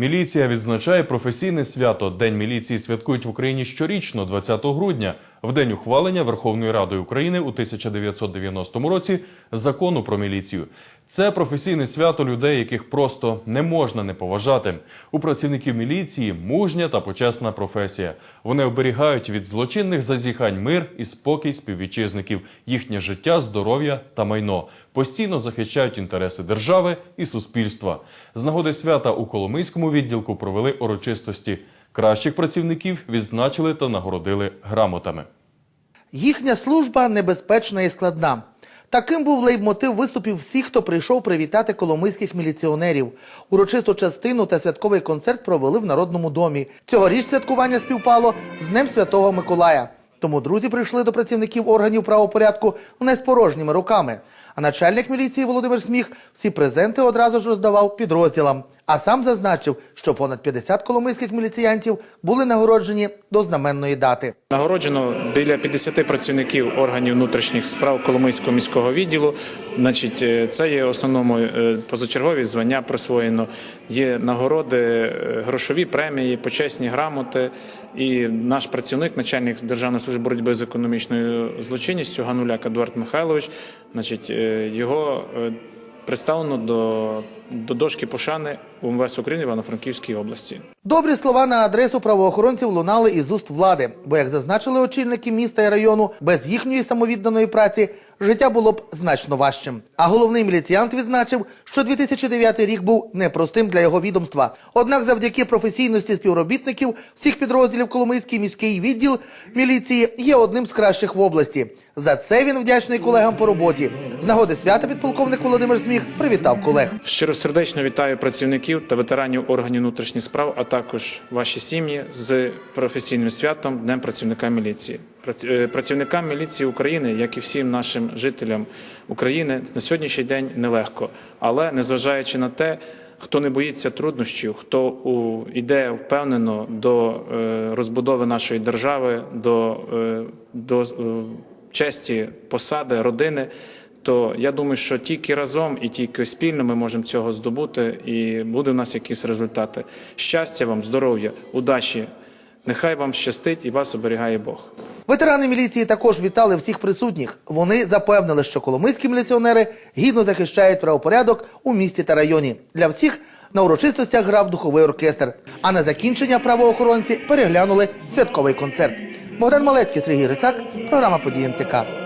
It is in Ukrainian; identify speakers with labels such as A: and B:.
A: Міліція відзначає професійне свято. День міліції святкують в Україні щорічно, 20 грудня, в день ухвалення Верховною Радою України у 1990 році закону про міліцію. Це професійне свято людей, яких просто не можна не поважати. У працівників міліції мужня та почесна професія. Вони оберігають від злочинних зазіхань мир і спокій співвітчизників, їхнє життя, здоров'я та майно. Постійно захищають інтереси держави і суспільства. З нагоди свята у Коломийському відділку провели урочистості. Кращих працівників відзначили та нагородили грамотами.
B: Їхня служба небезпечна і складна. Таким був лейбмотив виступів всіх, хто прийшов привітати коломийських міліціонерів. Урочисту частину та святковий концерт провели в Народному домі. Цьогоріч святкування співпало з Днем Святого Миколая. Тому друзі прийшли до працівників органів правопорядку не з порожніми руками. А начальник міліції Володимир Сміх всі презенти одразу ж роздавав підрозділам. А сам зазначив, що понад 50 коломийських міліціянтів були нагороджені до знаменної дати.
C: Нагороджено біля 50 працівників органів внутрішніх справ Коломийського міського відділу. Значить, е, це є основному е, позачергові звання присвоєно. Є нагороди, е, грошові премії, почесні грамоти. І наш працівник, начальник Державної служби боротьби з економічною злочинністю Гануляк Едуард Михайлович, значить, його представлено до, до дошки пошани УМВС України в Івано-Франківській області.
B: Добрі слова на адресу правоохоронців лунали із уст влади, бо, як зазначили очільники міста і району, без їхньої самовідданої праці життя було б значно важчим. А головний міліціянт відзначив, що 2009 рік був непростим для його відомства. Однак, завдяки професійності співробітників всіх підрозділів Коломийський міський відділ міліції є одним з кращих в області. За це він вдячний колегам по роботі. З нагоди свята підполковник Володимир Сміх привітав колег.
C: Щиросердечно вітаю працівників та ветеранів органів внутрішніх справ, а також ваші сім'ї з професійним святом Днем працівника міліції. Е, Працівникам міліції України, як і всім нашим жителям України, на сьогоднішній день нелегко. Але незважаючи на те, хто не боїться труднощів, хто йде впевнено до е, розбудови нашої держави, до, е, до честі посади, родини то я думаю, що тільки разом і тільки спільно ми можемо цього здобути, і буде в нас якісь результати. Щастя вам, здоров'я, удачі. Нехай вам щастить і вас оберігає Бог.
B: Ветерани міліції також вітали всіх присутніх. Вони запевнили, що коломийські міліціонери гідно захищають правопорядок у місті та районі. Для всіх на урочистостях грав духовий оркестр. А на закінчення правоохоронці переглянули святковий концерт. Богдан Малецький, Сергій Рицак, програма «Події НТК».